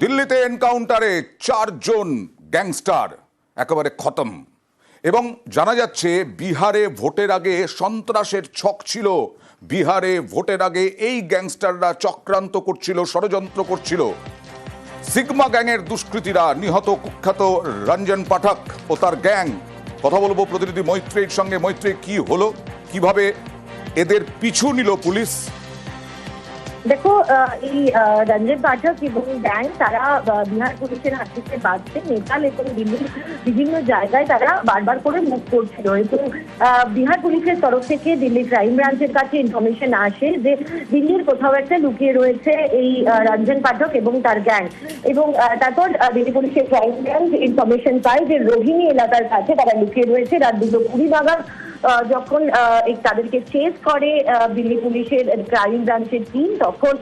দিল্লিতে এনকাউন্টারে চারজন গ্যাংস্টার একেবারে খতম। এবং জানা যাচ্ছে, বিহারে ভোটের আগে সন্ত্রাসের ছক ছিল। বিহারে ভোটের আগে এই গ্যাংস্টাররা চক্রান্ত করছিল, ষড়যন্ত্র করছিল। সিগমা গ্যাংয়ের দুষ্কৃতীরা নিহত কুখ্যাত রঞ্জন পাঠক ও তার গ্যাং। কথা বলব প্রতিনিধি মৈত্রীর সঙ্গে। মৈত্রী, কি হলো? কীভাবে এদের পিছু নিল পুলিশ? দেখো এই আহ, রঞ্জন পাঠক এবং গ্যাং তারা বিহার পুলিশের হাত থেকে বাঁচতে নেপাল এবং দিল্লির বিভিন্ন জায়গায় তারা বারবার করে মুখ করছিল এবং বিহার পুলিশের তরফ থেকে দিল্লি ক্রাইম ব্রাঞ্চের কাছে ইনফরমেশন আসে যে দিল্লির কোথাও একটা লুকিয়ে রয়েছে এই রঞ্জন পাঠক এবং তার গ্যাং এবং তারপর দিল্লি পুলিশের ক্রাইম ব্রাঞ্চ ইনফরমেশন পায় যে রোহিণী এলাকার কাছে তারা লুকিয়ে রয়েছে রাত দুটো কুড়ি নাগাদ। যখন তাদেরকে চেস করে দিল্লি পুলিশের ক্রাইম ব্রাঞ্চের টিম তখন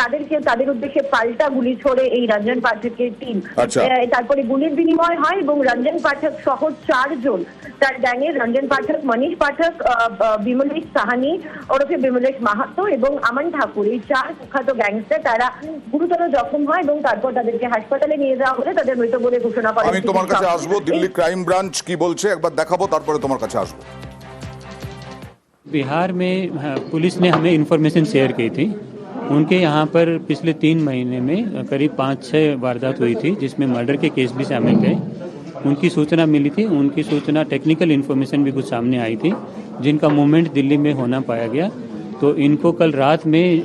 তাদেরকে তাদের উদ্দেশ্যে পাল্টা গুলি ছোড়ে এই রঞ্জন পাঠকের টিম আচ্ছা। তারপরে গুলির বিনিময় হয় এবং রঞ্জন পাঠক সহ চারজন তার গ্যাংয়ের রঞ্জন পাঠক মনীষ পাঠক বিমলেশ সাহানি ওরফে বিমলেশ মাহাতো এবং আমান ঠাকুর। এই চার কুখ্যাত গ্যাংস্টার তারা গুরুতর জখম হয় এবং তারপর তাদেরকে হাসপাতালে নিয়ে যাওয়া হলে তাদের মৃত বলে ঘোষণা করে আমি তোমার কাছে আসব। দিল্লি ক্রাইম ব্রাঞ্চ কি বলছে একবার দেখাবো তারপরে তোমার কাছে আসব। बिहार में हाँ, पुलिस ने हमें इन्फॉर्मेशन शेयर की थी। उनके यहाँ पर पिछले तीन महीने में करीब पाँच छः वारदात हुई थी जिसमें मर्डर के केस भी शामिल थे। उनकी सूचना मिली थी उनकी सूचना टेक्निकल इन्फॉर्मेशन भी कुछ सामने आई थी जिनका मूवमेंट दिल्ली में होना पाया गया। तो इनको कल रात में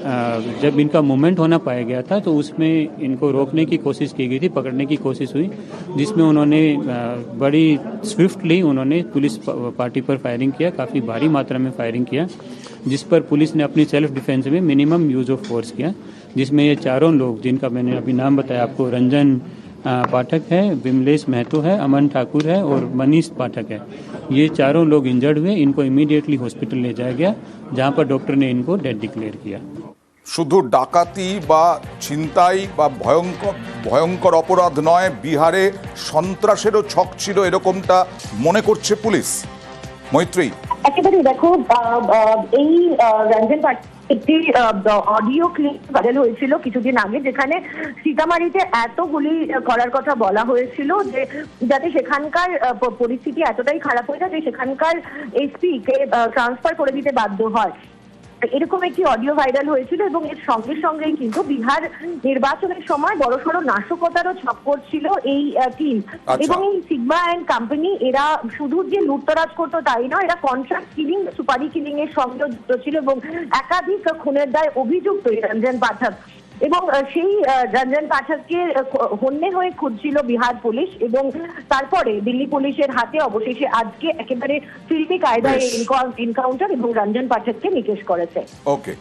जब इनका मूवमेंट होना पाया गया था तो उसमें इनको रोकने की कोशिश की गई थी, पकड़ने की कोशिश हुई, जिसमें उन्होंने बड़ी स्विफ्टली उन्होंने पुलिस पार्टी पर फायरिंग किया, काफ़ी भारी मात्रा में फायरिंग किया, जिस पर पुलिस ने अपनी सेल्फ डिफेंस में मिनिमम यूज़ ऑफ़ फोर्स किया, जिसमें ये चारों लोग, जिनका मैंने अभी नाम बताया आपको, रंजन पाठक है विमलेश महतो है अमन ठाकुर है और मनीष पाठक है ये चारों लोग इंजर्ड हुए इनको इमीडिएटली हॉस्पिटल ले जाया गया जहां पर डॉक्टर ने इनको डेड डिक्लेयर किया শুধু ডাকাতি বা ছিনতাই বা ভয়ঙ্কর ভয়ঙ্কর অপরাধ নয় বিহারে সন্ত্রাসেরও ছক ছিল এরকমটা মনে করছে পুলিশ মৈত্রী একেবারে দেখো আহ, আহ, এই আহ, রঞ্জন পাট একটি অডিও ক্লিপ ভাইরাল হয়েছিল কিছুদিন আগে, যেখানে সীতামারিতে এত গুলি করার কথা বলা হয়েছিল যে যাতে সেখানকার পরিস্থিতি এতটাই খারাপ হয়ে যায় যে সেখানকার এসপি কে ট্রান্সফার করে দিতে বাধ্য হয়। এরকম একটি অডিও ভাইরাল হয়েছিল এবং এর সঙ্গে সঙ্গেই কিন্তু বিহার নির্বাচনের সময় বড়সড় নাশকতারও ছাপ করছিল এই টিম আচ্ছা। এবং এই সিগমা অ্যান্ড কোম্পানি এরা শুধু যে লুটতরাজ করতো তাই নয় এরা কন্ট্রাক্ট কিলিং সুপারি কিলিং এর সঙ্গে যুক্ত ছিল এবং একাধিক খুনের দায় অভিযুক্ত রঞ্জন পাঠক এবং সেই রঞ্জন পাঠককে হন্যে হয়ে খুঁজছিল বিহার পুলিশ এবং তারপরে দিল্লি পুলিশের হাতে অবশেষে আজকে একেবারে ফিল্মি কায়দায় এনকাউন্টার এবং রঞ্জন পাঠককে নিকেশ করেছে। ওকে।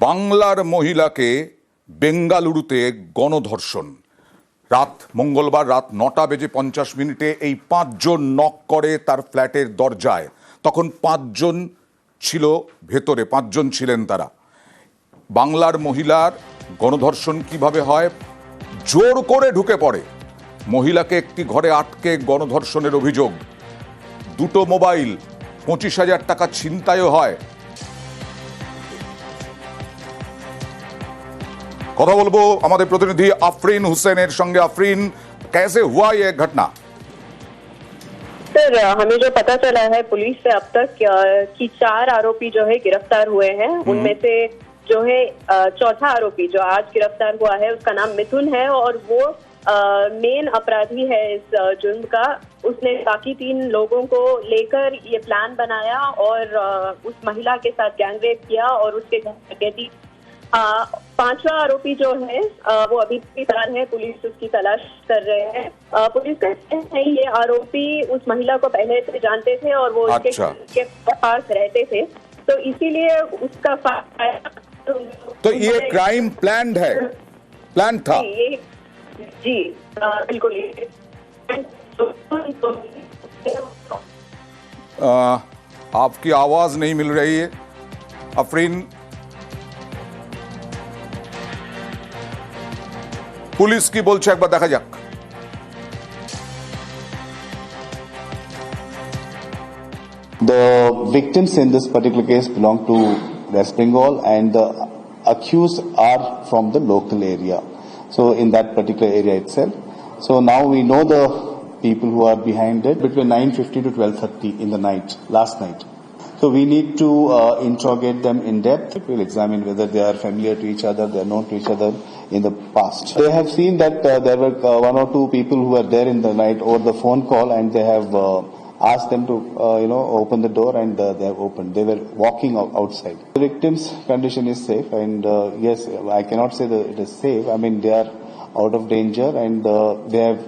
বাংলার মহিলাকে বেঙ্গালুরুতে গণধর্ষণ। রাত মঙ্গলবার রাত নটা বেজে পঞ্চাশ মিনিটে এই পাঁচজন নক করে তার ফ্ল্যাটের দরজায়। তখন পাঁচজন ছিল ভেতরে পাঁচজন ছিলেন তারা বাংলার মহিলার গণধর্ষণ কিভাবে হয় জোর করে ঢুকে পড়ে মহিলাকে একটি ঘরে আটকে গণধর্ষণের অভিযোগ দুটো মোবাইল পঁচিশ হাজার টাকা ছিনতাইও হয় কথা বলবো আমাদের প্রতিনিধি আফরিন হুসেনের সঙ্গে আফরিন कैसे हुआ ये घटना सर हमें जो पता चला है पुलिस से अब तक कि चार आरोपी जो है गिरफ़्तार हुए हैं। उनमें से जो है चौथा आरोपी जो आज गिरफ़्तार हुआ है उसका नाम मिथुन है और वो मेन अपराधी है इस जुर्म का। उसने बाकी तीन लोगों को लेकर ये प्लान बनाया और उस महिला के साथ गैंगरेप किया और उसके घर डकैती पांचवा आरोपी जो है आ, वो अभी भी फरार है पुलिस उसकी तलाश कर रहे हैं। पुलिस कहते हैं ये आरोपी उस महिला को पहले से जानते थे और वो उसके अच्छा। के पास रहते थे। तो इसीलिए उसका फा- तो ये क्राइम प्लान है। प्लान था। ये जी बिल्कुल। आपकी आवाज़ नहीं मिल रही है। अफरीन পুলিশ কি বলছে একবার দেখা যাক The victims in this particular case belong to West Bengal, and the accused are from the local area. So in that particular area itself. So now we know the people who are behind it between 9.50 to 12.30 in the night, last night. So we need to uh, interrogate them in depth. We'll examine whether they are familiar to each other, they are known to each other in the past. They have seen that uh, there were uh, one or two people who were there in the night over the phone call and they have uh, asked them to, uh, you know, open the door and uh, they have opened. They were walking out- outside. The victim's condition is safe and uh, yes, I cannot say that it is safe. I mean, they are out of danger and uh, they have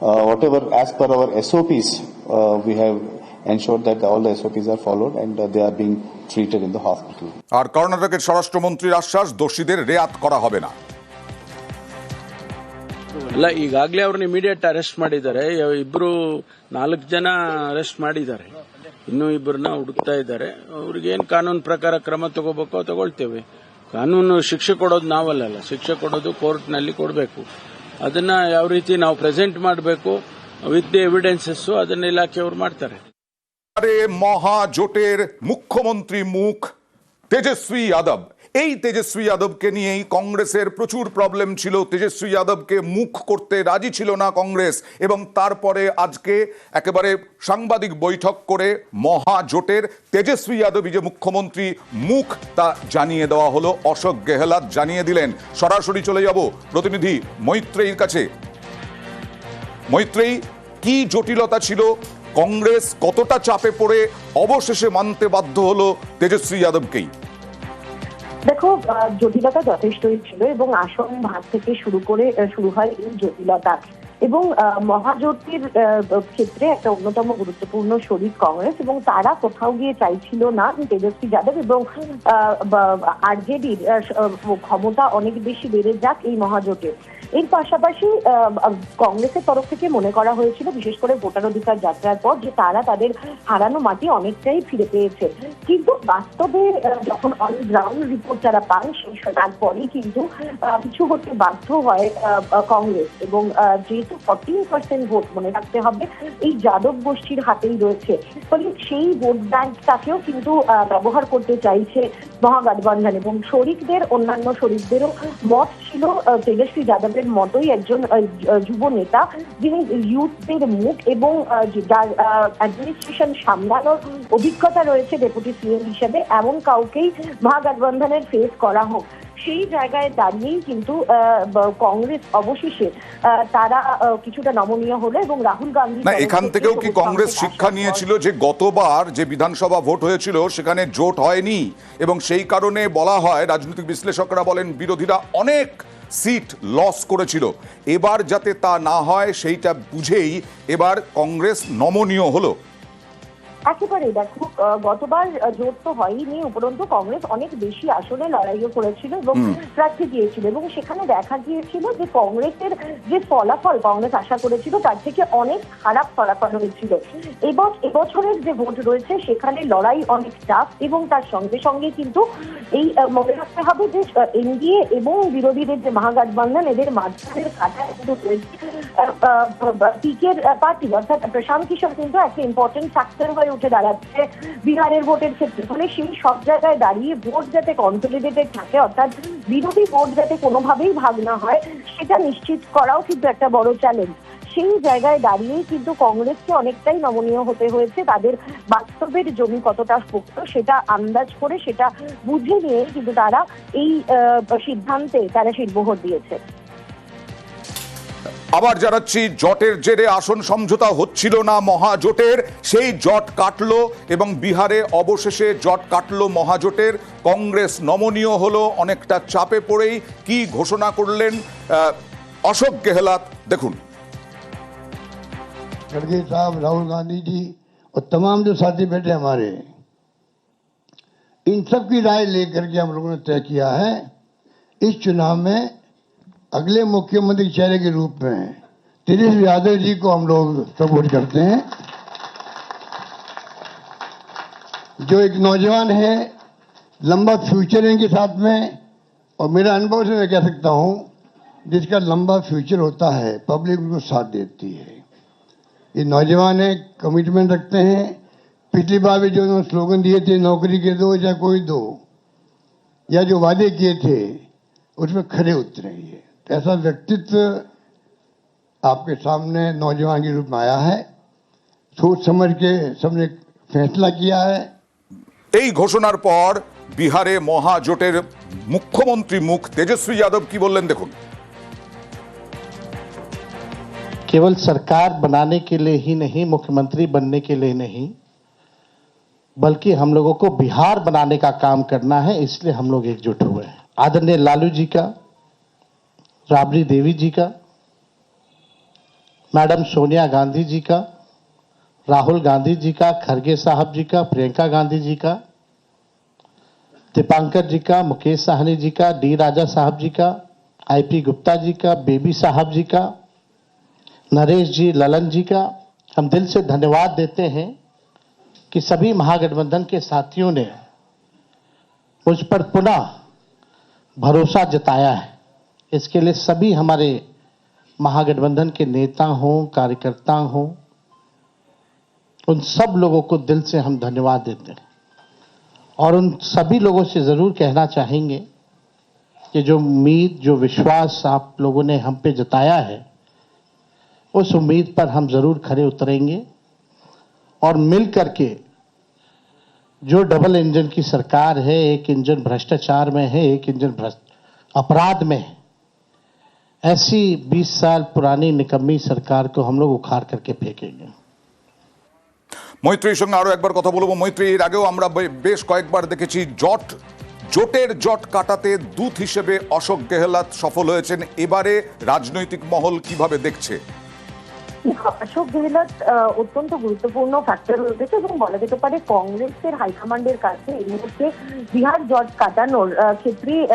uh, whatever as per our SOPs, uh, we have ensured that all the SOPs are followed and uh, they are being treated in the hospital. আর কর্ণাটকের স্বরাষ্ট্রমন্ত্রীর আশ্বাস দোষীদের রেয়াত করা হবে না ಇಲ್ಲ, ಈಗಾಗಲೇ ಅವ್ರನ್ನ ಇಮಿಡಿಯೇಟ್ ಅರೆಸ್ಟ್ ಮಾಡಿದ್ದಾರೆ. ಇಬ್ಬರು ನಾಲ್ಕು ಜನ ಅರೆಸ್ಟ್ ಮಾಡಿದ್ದಾರೆ. ಇನ್ನೂ ಇಬ್ಬರನ್ನ ಹುಡುಕ್ತಾ ಇದ್ದಾರೆ. ಅವ್ರಿಗೇನು ಕಾನೂನು ಪ್ರಕಾರ ಕ್ರಮ ತಗೋಬೇಕೋ ತಗೊಳ್ತೇವೆ. ಕಾನೂನು ಶಿಕ್ಷೆ ಕೊಡೋದು ನಾವಲ್ಲ ಶಿಕ್ಷೆ ಕೊಡೋದು ಕೋರ್ಟ್ನಲ್ಲಿ ಕೊಡಬೇಕು. ಅದನ್ನ ಯಾವ ರೀತಿ ನಾವು ಪ್ರೆಸೆಂಟ್ ಮಾಡಬೇಕು ವಿತ್ ದಿ ಎವಿಡೆನ್ಸಸ್ ಅದನ್ನ ಇಲಾಖೆಯವರು ಮಾಡ್ತಾರೆ. ಮಹಾ ಜೋಟೇರ್ ಮುಖ್ಯಮಂತ್ರಿ ಮೂಕ್ ತೇಜಸ್ವಿ ಯಾದವ್. এই তেজস্বী যাদবকে নিয়েই কংগ্রেসের প্রচুর প্রবলেম ছিল। তেজস্বী যাদবকে মুখ করতে রাজি ছিল না কংগ্রেস এবং তারপরে আজকে একেবারে সাংবাদিক বৈঠক করে মহাজোটের তেজস্বী যাদবই যে মুখ্যমন্ত্রী মুখ তা জানিয়ে দেওয়া হলো, অশোক গেহলাত জানিয়ে দিলেন। সরাসরি চলে যাব প্রতিনিধি মৈত্রেয়ীর কাছে। মৈত্রেয়ী, কি জটিলতা ছিল? কংগ্রেস কতটা চাপে পড়ে? অবশেষে মানতে বাধ্য হলো তেজস্বী যাদবকেই। দেখো জটিলতা যথেষ্টই ছিল এবং আসন ভাগ থেকে শুরু করে শুরু হয় এই জটিলতা। এবং মহাজোটির মহাজোটের ক্ষেত্রে একটা অন্যতম গুরুত্বপূর্ণ শরিক কংগ্রেস এবং তারা কোথাও গিয়ে চাইছিল না তেজস্বী যাদব এবং আরজেডির ক্ষমতা অনেক বেশি বেড়ে যাক এই মহাজোটে এর পাশাপাশি কংগ্রেসের তরফ থেকে মনে করা হয়েছিল, বিশেষ করে ভোটার অধিকার যাত্রার পর, যে তারা তাদের হারানো মাটি অনেকটাই ফিরে পেয়েছে। কিন্তু বাস্তবে যখন অন গ্রাউন্ড রিপোর্ট যারা পান সেই তারপরেই কিন্তু কিছু হতে বাধ্য হয় কংগ্রেস। এবং যেহেতু ফর্টিন পার্সেন্ট ভোট মনে রাখতে হবে, এই যাদব গোষ্ঠীর হাতেই রয়েছে। ফলে সেই ভোট ব্যাংকটাকেও কিন্তু ব্যবহার করতে চাইছে মহাগঠবন্ধন। এবং শরিকদের, অন্যান্য শরিকদেরও মত ছিল তেজস্বী যাদবের মতোই একজন যুব নেতা যিনি ইউথদের মুখ এবং অ্যাডমিনিস্ট্রেশন সামলানোর অভিজ্ঞতা রয়েছে ডেপুটি সিএম হিসেবে এমন কাউকেই মহাগঠবন্ধনের ফেস করা হোক। সেই জায়গায় দাঁড়িয়েই কিন্তু কংগ্রেস অবশেষে তারা কিছুটা নমনীয় হলো এবং রাহুল গান্ধী না এখান থেকেও কি কংগ্রেস শিক্ষা নিয়েছিল যে গতবার যে বিধানসভা ভোট হয়েছিল সেখানে জোট হয়নি। এবং সেই কারণে বলা হয় রাজনৈতিক বিশ্লেষকরা বলেন বিরোধীরা অনেক সিট লস করেছিল। এবার যাতে তা না হয় সেইটা বুঝেই এবার কংগ্রেস নমনীয় হলো। একেবারে দেখো গতবার জোট তো হয়নি উপরন্তু কংগ্রেস অনেক বেশি আসনে লড়াইও করেছিল এবং প্রার্থী দিয়েছিল এবং সেখানে দেখা গিয়েছিল যে কংগ্রেসের যে ফলাফল কংগ্রেস আশা করেছিল তার থেকে অনেক খারাপ ফলাফল হয়েছিল। এবং এবছরের যে ভোট রয়েছে সেখানে লড়াই অনেক চাপ এবং তার সঙ্গে সঙ্গে কিন্তু এই মনে রাখতে হবে যে এনডিএ এবং বিরোধীদের যে মহাগঠবন্ধন এদের মাঝখানের কাটা কিন্তু রয়েছে। পিকের পার্টি অর্থাৎ প্রশান্ত কিশোর কিন্তু একটা ইম্পর্টেন্ট ফ্যাক্টর হয়ে উঠে দাঁড়াচ্ছে। বিহারের ভোটের ক্ষেত্রে ফলে সেই সব জায়গায় দাঁড়িয়ে ভোট যাতে কনসলিডেটেড থাকে, অর্থাৎ বিরোধী ভোট যাতে কোনোভাবেই ভাগ না হয়, সেটা নিশ্চিত করাও কিন্তু একটা বড় চ্যালেঞ্জ সেই জায়গায় দাঁড়িয়েই কিন্তু কংগ্রেসকে অনেকটাই নমনীয় হতে হয়েছে। তাদের বাস্তবের জমি কতটা পোক্ত সেটা আন্দাজ করে, সেটা বুঝে নিয়ে কিন্তু তারা এই সিদ্ধান্তে তারা শিরমোহর দিয়েছে। আবার জানাচ্ছি জটের জেরে আসন সমঝোতা হচ্ছিল না মহাজোটের সেই জট কাটলো এবং বিহারে অবশেষে জট কাটলো মহাজোটের কংগ্রেস নমনীয় হলো অনেকটা চাপে পড়েই কি ঘোষণা করলেন আহ, অশোক গেহলাত দেখুন खड़गे साहब राहुल गांधी जी और तमाम जो साथी बैठे हमारे इन सब की राय लेकर के हम लोगों ने तय किया है इस चुनाव में अगले मुख्यमंत्री चेहरे के रूप में तेजस्वी यादव जी को हम लोग सपोर्ट करते हैं। जो एक नौजवान है, लंबा फ्यूचर है इनके साथ में, और मेरा अनुभव से मैं कह सकता हूँ, जिसका लंबा फ्यूचर होता है, पब्लिक उनको साथ देती है। ये नौजवान है कमिटमेंट रखते हैं। पिछली बार भी जो उन्होंने स्लोगन दिए थे, नौकरी के दो या कोई दो, या जो वादे किए थे, उसमें खड़े उतरे तो ऐसा व्यक्तित्व आपके सामने नौजवान के रूप में आया है सोच समझ के सबने फैसला किया है এই ঘোষণার পর বিহারে মহাজোটের মুখ্যমন্ত্রী মুখ তেজস্বী যাদব কি বললেন দেখুন केवल सरकार बनाने के लिए ही नहीं मुख्यमंत्री बनने के लिए नहीं बल्कि हम लोगों को बिहार बनाने का काम करना है इसलिए हम लोग एकजुट हुए हैं आदरणीय लालू जी का राबड़ी देवी जी का मैडम सोनिया गांधी जी का राहुल गांधी जी का खरगे साहब जी का प्रियंका गांधी जी का दीपांकर जी का मुकेश साहनी जी का डी राजा साहब जी का आईपी गुप्ता जी का बेबी साहब जी का नरेश जी ललन जी का हम दिल से धन्यवाद देते हैं कि सभी महागठबंधन के साथियों ने मुझ पर पुनः भरोसा जताया है इसके लिए सभी हमारे महागठबंधन के नेता हों, कार्यकर्ता हों, उन सब लोगों को दिल से हम धन्यवाद देते हैं। और उन सभी लोगों से ज़रूर कहना चाहेंगे कि जो उम्मीद, जो विश्वास आप लोगों ने हम पे जताया है, उस उम्मीद पर हम ज़रूर खरे उतरेंगे और मिल करके जो डबल इंजन की सरकार है, एक इंजन भ्रष्टाचार में है, एक इंजन भ्रष्ट अपराध में है ऐसी 20 साल पुरानी निकम्मी सरकार को हम लोग उखाड़ करके फेंकेंगे মৈত্রীর সঙ্গে আরো একবার কথা বলবো মৈত্রী এর আগেও আমরা বে- বেশ কয়েকবার দেখেছি জট জোটের জট কাটাতে দূত হিসেবে অশোক গেহলাত সফল হয়েছেন এবারে রাজনৈতিক মহল কিভাবে দেখছে গেহলট আহ, অত্যন্ত গুরুত্বপূর্ণ ফ্যাক্টর উঠেছে এবং বলা যেতে পারে কংগ্রেসের হাইকমান্ডের কাছে এই মুহূর্তে বিহার জট কাটানোর ক্ষেত্রে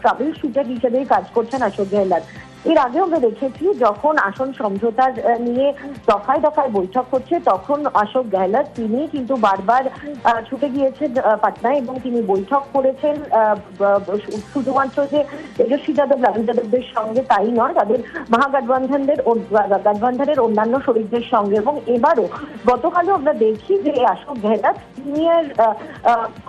ট্রাভেল শুটার হিসেবেই কাজ করছেন অশোক গেহলট। এর আগেও আমরা দেখেছি, যখন আসন সমঝোতার নিয়ে দফায় দফায় বৈঠক হচ্ছে, তখন অশোক গেহলট তিনি কিন্তু বারবার ছুটে গিয়েছেন পাটনায় এবং তিনি বৈঠক করেছেন শুধুমাত্র যে তেজস্বী যাদব লালু যাদবদের সঙ্গে তাই নয়, তাদের মহাগঠবন্ধনদের গঠবন্ধনের অন্যান্য শরীরদের সঙ্গে। এবং এবারও গতকালও আমরা দেখি যে অশোক গেহলট সিনিয়র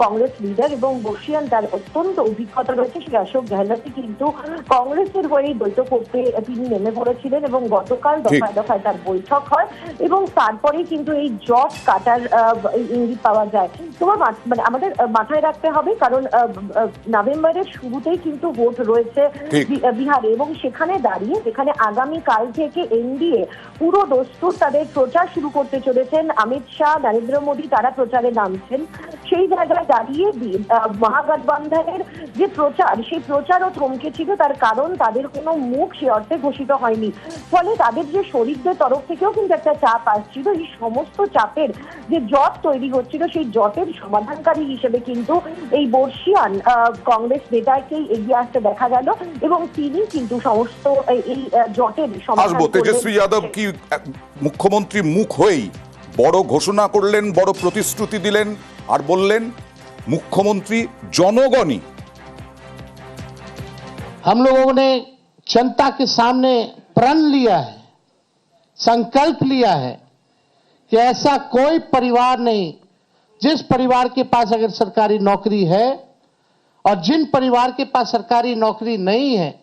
কংগ্রেস লিডার এবং বর্ষিয়ান তার অত্যন্ত অভিজ্ঞতা রয়েছে, সেই অশোক গেহলটই কিন্তু কংগ্রেসের হয়ে দ্বৈত করতে তিনি নেমে পড়েছিলেন এবং গতকাল দফায় দফায় তার বৈঠক হয় এবং তারপরে কিন্তু এই জট কাটার ইঙ্গিত পাওয়া যায়। তোমার মানে আমাদের মাথায় রাখতে হবে কারণ নভেম্বরের শুরুতেই কিন্তু ভোট রয়েছে বিহারে এবং সেখানে দাঁড়িয়ে যেখানে আগামী কাল থেকে এনডিএ পুরো দস্তুর তাদের প্রচার শুরু করতে চলেছেন। অমিত শাহ নরেন্দ্র মোদী তারা প্রচারে নামছেন। সেই জায়গায় দাঁড়িয়ে মহাগঠবন্ধনের যে প্রচার সেই প্রচারও থমকে ছিল। তার কারণ তাদের কোনো মুখ সে অর্থে ঘোষিত হয়নি ফলে তাদের যে শরিকদের তরফ থেকেও কিন্তু একটা চাপ আসছিল এই সমস্ত চাপের যে জট তৈরি হচ্ছিল সেই জটের সমাধানকারী হিসেবে কিন্তু এই বর্ষিয়ান আহ, কংগ্রেস নেতাকেই এগিয়ে আসতে দেখা গেল এবং তিনি কিন্তু সমস্ত এই- এই আহ, জটের সমাধান আসবো করবেন। তেজস্বী যাদব কি এক মুখ্যমন্ত্রী মুখ হয়েই বড় ঘোষণা করলেন বড় প্রতিশ্রুতি দিলেন আর বললেন মুখ্যমন্ত্রী জনগণই हम लोगों ने जनता के सामने प्रण लिया है, संकल्प लिया है कि ऐसा कोई परिवार नहीं जिस परिवार के पास अगर सरकारी नौकरी है और जिन परिवार के पास सरकारी नौकरी नहीं है,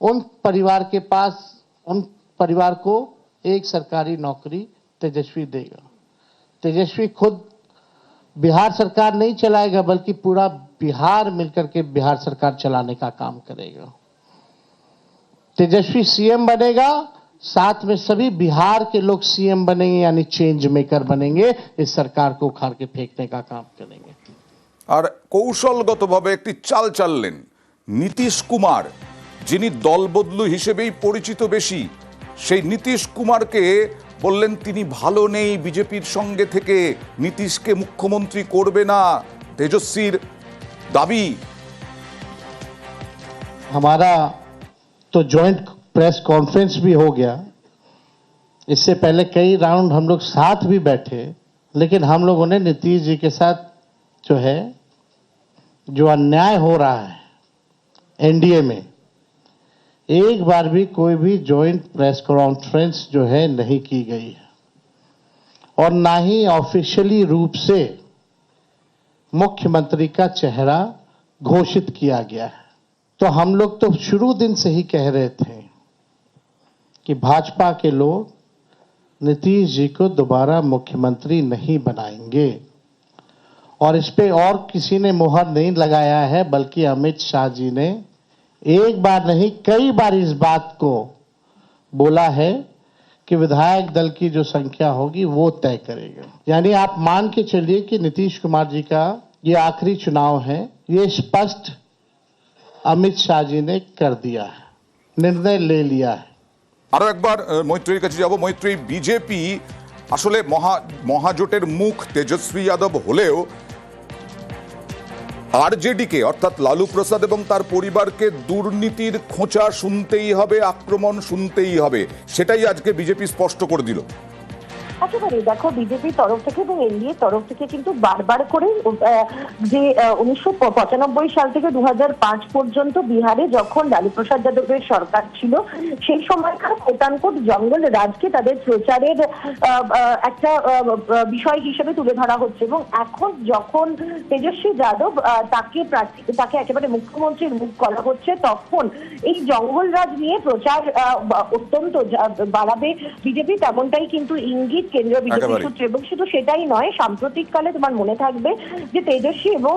उन परिवार के पास, उन परिवार को एक सरकारी नौकरी तेजस्वी देगा। तेजस्वी खुद बिहार सरकार नहीं चलाएगा, बल्कि पूरा बिहार मिलकर के बिहार सरकार चलाने का काम करेगा। तेजस्वी सीएम बनेगा साथ में सभी बिहार के लोग सीएम बनेंगे यानी चेंज मेकर बनेंगे इस सरकार को उखाड़ के फेंकने का काम करेंगे আর কৌশলগতভাবে একটি চাল চাললেন নীতিশ কুমার যিনি দলবদলু হিসেবেই পরিচিত বেশি সেই নীতিশ কুমারকে বললেন তিনি ভালো নেই বিজেপির সঙ্গে থেকে নীতিশকে মুখ্যমন্ত্রী করবে না তেজস্বীর দাবি हमारा तो जॉइंट प्रेस कॉन्फ्रेंस भी हो गया। इससे पहले कई राउंड हम लोग साथ भी बैठे, लेकिन हम लोगों ने नीतीश जी के साथ जो है, जो अन्याय हो रहा है एनडीए में, एक बार भी कोई भी जॉइंट प्रेस कॉन्फ्रेंस जो है नहीं की गई है। और ना ही ऑफिशियली रूप से मुख्यमंत्री का चेहरा घोषित किया गया है। तो हम लोग तो शुरू दिन से ही कह रहे थे कि भाजपा के लोग नीतीश जी को दोबारा मुख्यमंत्री नहीं बनाएँगे। और इस पे और किसी ने मुहर नहीं लगाया है, बल्कि अमित शाह जी ने एक बार नहीं, कई बार इस बात को बोला है कि विधायक दल की जो संख्या होगी वो तय करेगा। यानी आप मान के चलिए कि नीतीश कुमार जी का ये आखिरी चुनाव है, ये स्पष्ट अमित शाह जी ने कर दिया है निर्णय ले लिया है আরো একবার আহ, মৈত্রীর কাছে যাব মৈত্রী বিজেপি আসলে মহা মহাজোটের মুখ তেজস্বী যাদব হলেও আরজেডিকে অর্থাৎ লালু প্রসাদ এবং তার পরিবারকে দুর্নীতির খোঁচা শুনতেই হবে আক্রমণ শুনতেই হবে সেটাই আজকে বিজেপি স্পষ্ট করে দিল একেবারে দেখো বিজেপির তরফ থেকে এবং এনডিএর তরফ থেকে কিন্তু বারবার করে যে উনিশশো পঁচানব্বই সাল থেকে দু হাজার পাঁচ পর্যন্ত বিহারে যখন লালু প্রসাদ যাদবের সরকার ছিল, সেই সময়কার কোটানকোট জঙ্গল রাজকে তাদের প্রচারের একটা বিষয় হিসেবে তুলে ধরা হচ্ছে এবং এখন যখন তেজস্বী যাদব তাকে প্রার্থী, তাকে একেবারে মুখ্যমন্ত্রীর মুখ করা হচ্ছে, তখন এই জঙ্গল রাজ নিয়ে প্রচার অত্যন্ত বাড়াবে বিজেপি, তেমনটাই কিন্তু ইঙ্গিত কেন্দ্রীয় বিজেপি সূত্রে এবং শুধু সেটাই নয় সাম্প্রতিককালে তোমার মনে থাকবে যে তেজস্বী এবং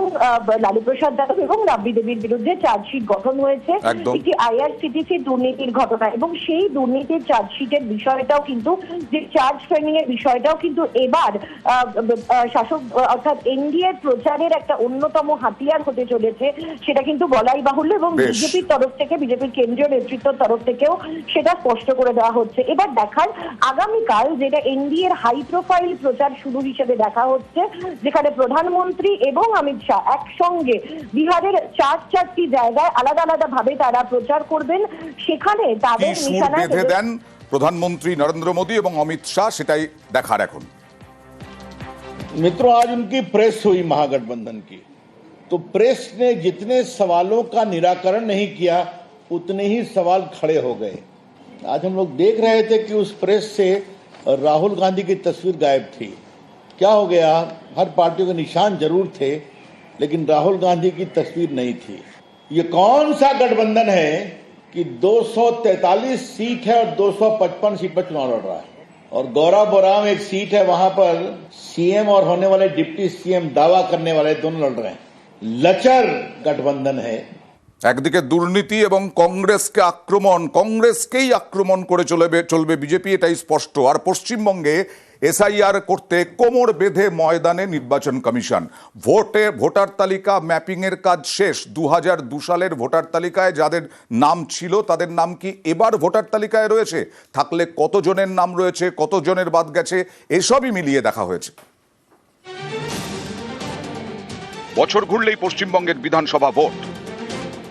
লালু প্রসাদ যাদব এবং রাব্বি দেবীর বিরুদ্ধে চার্জশিট গঠন হয়েছে। একটি আইআরসিটিসি দুর্নীতির ঘটনা এবং সেই দুর্নীতির চার্জশিটের বিষয়টাও কিন্তু যে চার্জ ফ্রেমিং এর বিষয়টাও কিন্তু এবার শাসক অর্থাৎ এনডিএর প্রচারের একটা অন্যতম হাতিয়ার হতে চলেছে সেটা কিন্তু বলাই বাহুল্য এবং বিজেপির তরফ থেকে বিজেপির কেন্দ্রীয় নেতৃত্বের তরফ থেকেও সেটা স্পষ্ট করে দেওয়া হচ্ছে। এবার দেখার আগামীকাল যেটা এনডিএর হাই প্রোফাইল প্রচার শুরু হিসেবে দেখা হচ্ছে যেখানে প্রধানমন্ত্রী এবং অমিত শাহ একসঙ্গে বিহারের চার চারটি জায়গায় আলাদা আলাদা ভাবে তারা প্রচার করবেন সেখানে কি তাদের সুর নিশানায় বেঁধে দেন প্রধানমন্ত্রী নরেন্দ্র মোদী এবং অমিত শাহ সেটাই দেখার এখন मित्रों आज उनकी प्रेस हुई महागठबंधन की तो प्रेस ने जितने सवालों का निराकरण नहीं किया उतने ही सवाल खड़े हो गए आज हम लोग देख रहे थे कि उस प्रेस से राहुल गांधी की तस्वीर गायब थी। क्या हो गया? हर पार्टियों के निशान ज़रूर थे, लेकिन राहुल गांधी की तस्वीर नहीं थी। ये कौन सा गठबंधन है कि 243 सीट है और 255 सीट पर चुनाव लड़ रहा है? और गौरा बोराम एक सीट है, वहाँ पर सीएम और होने वाले डिप्टी सीएम दावा करने वाले दोनों लड़ रहे हैं। लचर गठबंधन है। একদিকে দুর্নীতি এবং কংগ্রেসকে আক্রমণ, কংগ্রেসকেই আক্রমণ করে চলবে চলবে বিজেপি, এটাই স্পষ্ট। আর পশ্চিমবঙ্গে এসআইআর করতে কোমর বেঁধে ময়দানে নির্বাচন কমিশন। ভোটে ভোটার তালিকা, ম্যাপিংয়ের কাজ শেষ। দু দু সালের ভোটার তালিকায় যাদের নাম ছিল, তাদের নাম কি এবার ভোটার তালিকায় রয়েছে? থাকলে কতজনের নাম রয়েছে, কতজনের বাদ গেছে, এসবই মিলিয়ে দেখা হয়েছে। বছর ঘুরলেই পশ্চিমবঙ্গের বিধানসভা ভোট।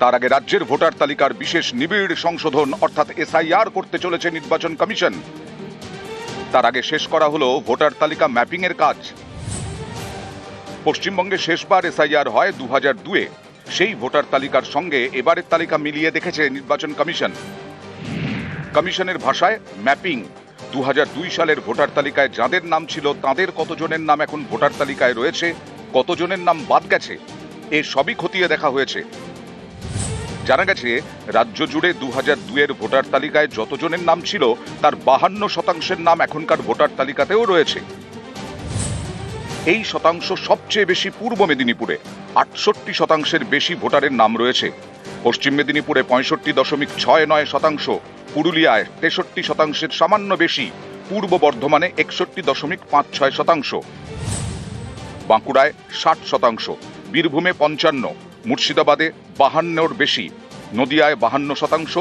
তার আগে রাজ্যের ভোটার তালিকার বিশেষ নিবিড় সংশোধন, অর্থাৎ এসআইআর করতে চলেছে নির্বাচন কমিশন। তার আগে শেষ করা হলো ভোটার তালিকা ম্যাপিং এর কাজ। পশ্চিমবঙ্গে শেষবার এসআইআর হয় দু হাজার দুয়ে। সেই ভোটার তালিকার সঙ্গে এবারের তালিকা মিলিয়ে দেখেছে নির্বাচন কমিশন। কমিশনের ভাষায় ম্যাপিং। দু হাজার দুই সালের ভোটার তালিকায় যাদের নাম ছিল, তাদের কতজনের নাম এখন ভোটার তালিকায় রয়েছে, কতজনের নাম বাদ গেছে, এ সবই খতিয়ে দেখা হয়েছে। জানা গেছে, রাজ্য জুড়ে দু হাজার দুয়ের ভোটার তালিকায় যতজনের নাম ছিল, তার বাহান্ন শতাংশের নাম এখনকার ভোটার তালিকাতেও রয়েছে। এই শতাংশ সবচেয়ে বেশি পূর্ব মেদিনীপুরে, আটষট্টি শতাংশের বেশি ভোটারের নাম রয়েছে। পশ্চিম মেদিনীপুরে পঁয়ষট্টি দশমিক ছয় নয় শতাংশ, পুরুলিয়ায় তেষট্টি শতাংশের সামান্য বেশি, পূর্ব বর্ধমানে একষট্টি দশমিক পাঁচ ছয় শতাংশ। বাঁকুড়ায় ষাট শতাংশ, বীরভূমে পঞ্চান্ন মুর্শিদাবাদে বাহান্নর বেশি, নদিয়ায় বাহান্ন শতাংশ,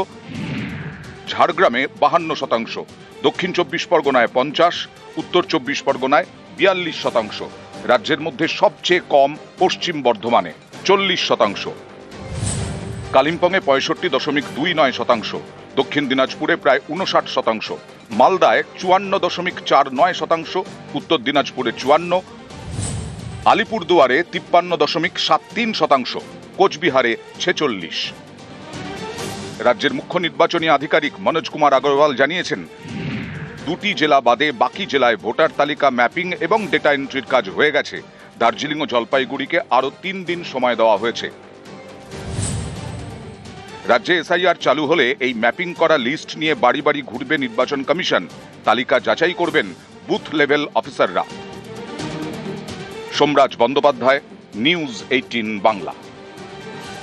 ঝাড়গ্রামে বাহান্ন শতাংশ, দক্ষিণ চব্বিশ পরগনায় পঞ্চাশ, উত্তর চব্বিশ পরগনায় বিয়াল্লিশ শতাংশ, রাজ্যের মধ্যে সবচেয়ে কম পশ্চিম বর্ধমানে চল্লিশ শতাংশ। কালিম্পংয়ে পঁয়ষট্টি দশমিক দুই নয় শতাংশ, দক্ষিণ দিনাজপুরে প্রায় উনষাট শতাংশ, মালদায় চুয়ান্ন দশমিক চার নয় শতাংশ, উত্তর দিনাজপুরে চুয়ান্ন আলিপুরদুয়ারে তিপ্পান্ন দশমিক সাত তিন শতাংশ, কোচবিহারে ছেচল্লিশ। রাজ্যের মুখ্য নির্বাচনী আধিকারিক মনোজ কুমার আগরওয়াল জানিয়েছেন, দুটি জেলা বাদে বাকি জেলায় ভোটার তালিকা ম্যাপিং এবং ডেটা এন্ট্রির কাজ হয়ে গেছে। দার্জিলিং ও জলপাইগুড়িকে আরও তিন দিন সময় দেওয়া হয়েছে। রাজ্যে এসআইআর চালু হলে এই ম্যাপিং করা লিস্ট নিয়ে বাড়ি বাড়ি ঘুরবে নির্বাচন কমিশন। তালিকা যাচাই করবেন বুথ লেভেল অফিসাররা। Somraj Bandyopadhyay news eighteen Bangla.